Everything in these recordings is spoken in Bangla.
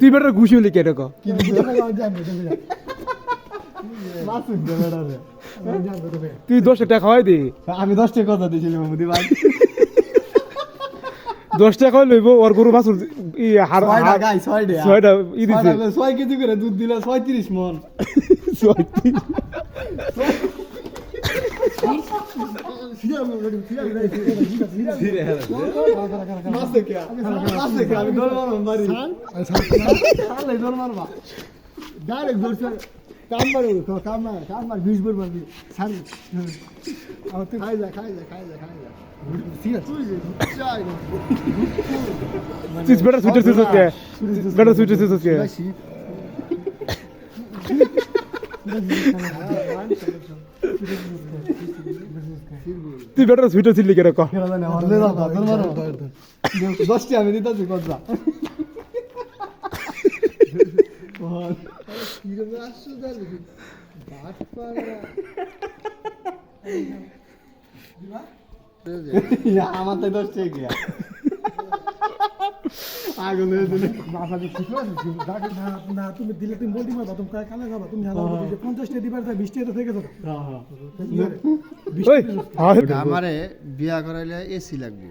তুই বেটার ঘুষি হলি কে রেখ তুই দশ টাকা খাওয়াই দে। আমি দশ টাকা কথা দিয়েছিলাম মামুদি ভাই দশ টাকা লইব ওর গরু হার ছয়টা গাই ছয়টা। ছয়টা ই দিছে। করে, ছয় কেজি করে দুধ দিলে ছয়ত্রিশ মন। ছয়টি। মাসে কে মাসে কে আমি দৌড় মারবো বাড়ি সালে দৌড় মারবা ডাইরেক্ট ধরছে কাম মারো কাম মার কাম মার বিশ বার মারবি সারি আমার তো খাই যা খাই যা খাই যা খাই যা ঠিক আছে তুই যে চাই না তুই বেটার সুইটার সুইটার কে বেটার সুইটার সুইটার কে বেশি তুই বেটার সুইটার ছিলি কে রেখ আমার দৌড় মারবা দৌড় মারবা দশটি আমি দিতেছি কথা আমার তো দশ টাকা গিয়া আগুন হয়ে মাথা দিয়ে ঠিক আছে ডাকে না না তুমি দিলে তুমি বলতে পারবা তুমি কায় কানে যাবা তুমি বলতে যে পঞ্চাশ টাকা দিবার বিশ টাকা তো থেকে যাবে। ওই আর আমারে বিয়া করাইলে এসি লাগবে।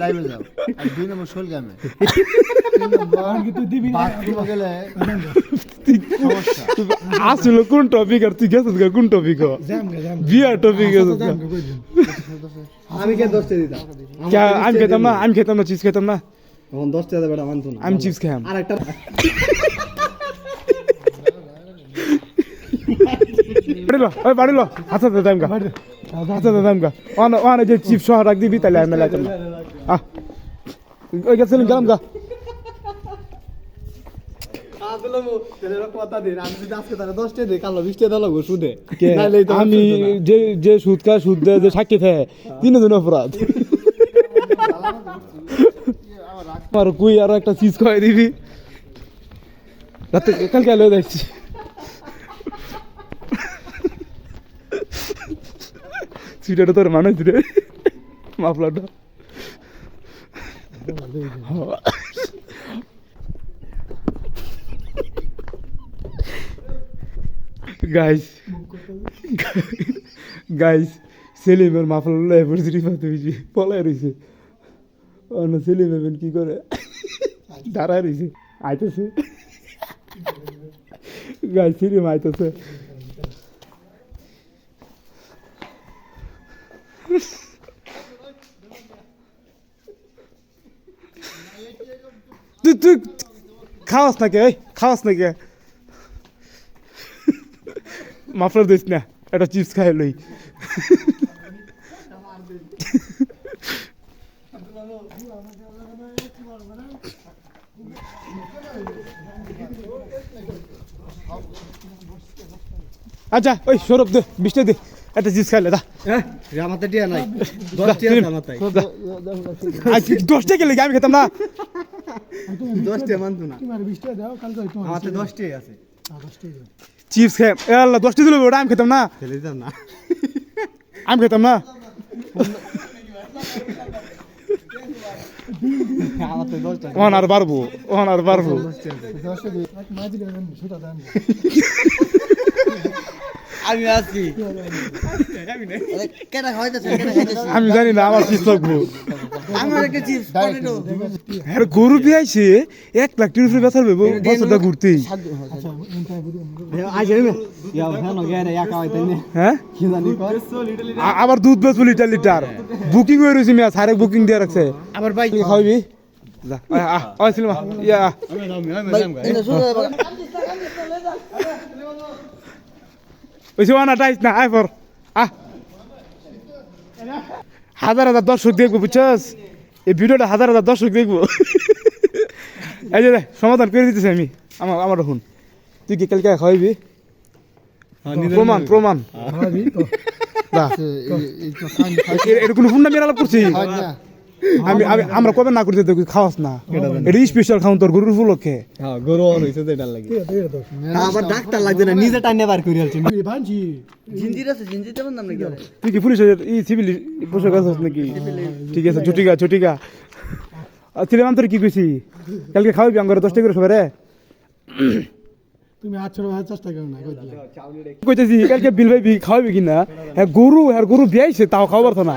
লাইভে যাও। আর দুই নম্বর শোল সমস্যা কোন টপিক আর তুই গেছিস কোন টপিক জ্যাম জ্যাম বিয়া টপিক আমি খেতাম না আমি খেতাম না চিপস খেতাম না। তখন দশ টাকা বেটা মানতো না। আমি চিপস খাম আর একটা বাড়িলো ওই বাড়িলো হাতে দে দাম গা। হাতে দে দাম গা। ওখানে ওখানে যে চিপস সহ রাখ দিবি তাহলে আমি না আহ। ওই গেছিলাম গেলাম গা। আমি সুদে কে যে যে সুদ খায় সুদ দেয় যে সাক্ষী থাকে তিন দিন অপরাধ। আর কুই, আরও একটা চিজ খাওয়াই দিবি। রাতে কালকে আলো দেখছি। সিটাটা তোর মানুষ রে মাফলাটা। গাইস গাইস সেলিমের মাফলার পড়ছি রিফাতে হয়েছে। পলায় রয়েছে। অন্য সেলিম এবেন কি করে? দাঁড়ায় রয়েছে। আইতেছে। গাইস সেলিম আইতেছে তুই তুই খাওয়াস নাকি? এই, খাওয়াস নাকি? মাফলার দিস না, একটা চিপস খাই লই। আচ্ছা ওই সৌরভ দে বিশটা দে একটা চিপস খাইলে দা। হ্যাঁ আমার তো টিয়া নাই। দশ দা, টাকা সেলিম। আমার তাই আজ দশটা গেলে আমি খেতাম না দশ মানতো না। দশ আছে। দশ চিপস খাই দিল ওটা আমি খেতাম না। ফেলে দিতাম না। আমি খেতাম না। ওখান আর পারব ওখান আর পারব আমি আছি। কেন খাইতেছে কেন খাইতেছে আমি জানি না আমার চিপস লাগবো। আর গরু এক লাখ টির উপরে বেচার ভেবো বছরটা ঘুরতেই। আচ্ছা ইয়া হ্যাঁ না নে। হ্যাঁ? আবার দুধ বেচবো লিটার লিটার। বুকিং হয়ে রয়েছে মিয়া সারে বুকিং দিয়ে রাখছে। আবার তুই খাওয়াবি? যা আয়, আহ সিনেমা ইয়া। ওই সে ওয়ানা টাইস না আয় পর। আহ। হাজার হাজার দর্শক দেখব বুঝছস? এই ভিডিওটা হাজার হাজার দর্শক দেখব। এই যে সমাধান করে দিতেছি আমি। আমার আমার এখন তুই কি কালকে খাওয়াবি? প্রমাণ প্রমাণ। এরকম তো। যা। এই তো খান এ- এটা কোনো ফোন নাম্বার আলাপ করছি আমি আমি আমরা কবে না করতে তুই খাওয়াস না? এটা স্পেশাল খাওন তোর গরুর উপলক্ষে। হ্যাঁ গরু অন হইছে লাগে। আবার ডাক্তার লাগবে না নিজে টাইনে বার করে আলছি। ভাঞ্জি জিঞ্জির আছে দেবেন নাম নাকি তুই কি পুলিশের ই সিভিল পোশাক আছিস নাকি? ঠিক আছে ছুটিকা ছিলাম তোর কি কইছি? কালকে খাওয়াবি আঙ্গরে দশটা করে সবাই রে তুমি আটশো টাকা চেষ্টা করো না কইতেছি কালকে বিল ভাই খাওয়াবি কিনা? হ্যাঁ গরু হ্যাঁ গরু বিয়াইছে তাও খাওয়াবার তো না।